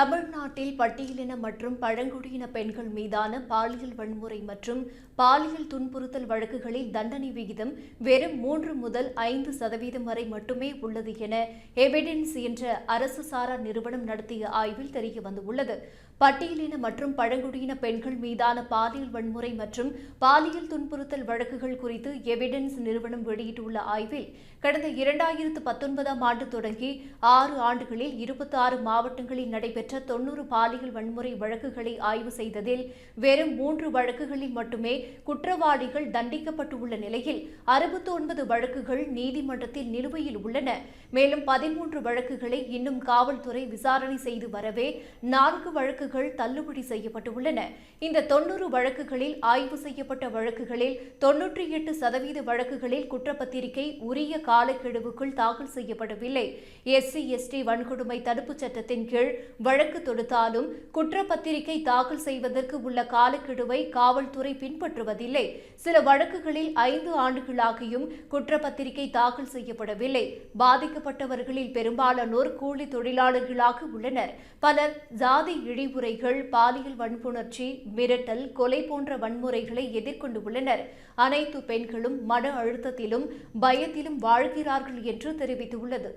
தமிழ்நாட்டில் பட்டியலின மற்றும் பழங்குடியின பெண்கள் மீதான பாலியல் வன்முறை மற்றும் பாலியல் துன்புறுத்தல் வழக்குகளில் தண்டனை விகிதம் வெறும் மூன்று முதல் ஐந்து சதவீதம் வரை மட்டுமே உள்ளது என எவிடென்ஸ் என்ற அரசு சாரா நிறுவனம் நடத்திய ஆய்வில் தெரிய வந்துள்ளது. பட்டியலின மற்றும் பழங்குடியின பெண்கள் மீதான பாலியல் வன்முறை மற்றும் பாலியல் துன்புறுத்தல் வழக்குகள் குறித்து எவிடென்ஸ் நிறுவனம் வெளியிட்டுள்ள ஆய்வில் கடந்த இரண்டாயிரத்து பத்தொன்பதாம் ஆண்டு தொடங்கி ஆறு ஆண்டுகளில் இருபத்தி ஆறு மாவட்டங்களில் நடைபெற்ற தொன்னூறு பாலியல் வன்முறை வழக்குகளை ஆய்வு செய்ததில் வெறும் மூன்று வழக்குகளில் மட்டுமே குற்றவாளிகள் தண்டிக்கப்பட்டுள்ள நிலையில் அறுபத்தி ஒன்பது வழக்குகள் நீதிமன்றத்தில் நிலுவையில் உள்ளன. மேலும் பதிமூன்று வழக்குகளை இன்னும் காவல்துறை விசாரணை செய்து வரவே நான்கு வழக்குகள் தள்ளுபடி செய்யப்பட்டுள்ளன. இந்த தொன்னூறு வழக்குகளில் ஆய்வு செய்யப்பட்ட வழக்குகளில் தொன்னூற்றி எட்டு சதவீத வழக்குகளில் குற்றப்பத்திரிகை உரிய காலக்கெடுவுக்குள் தாக்கல் செய்யப்படவில்லை. எஸ்சி எஸ்டி வன்கொடுமை தடுப்புச் சட்டத்தின் கீழ் வழக்கு தொடுத்தாலும் குற்றப்பத்திரிகை தாக்கல் செய்வதற்கு உள்ள காலக்கெடுவை காவல்துறை பின்பற்றுவதில்லை. சில வழக்குகளில் ஐந்து ஆண்டுகளாகியும் குற்றப்பத்திரிகை தாக்கல் செய்யப்படவில்லை. பாதிக்கப்பட்டவர்களில் பெரும்பாலானோர் கூலி தொழிலாளர்களாக உள்ளனர். பலர் ஜாதி இழிவுரைகள் பாலியல் வன்புணர்ச்சி மிரட்டல் கொலை போன்ற வன்முறைகளை எதிர்கொண்டு உள்ளனர். அனைத்து பெண்களும் மன அழுத்தத்திலும் பயத்திலும் வாழ்கிறார்கள் என்று தெரிவித்துள்ளது.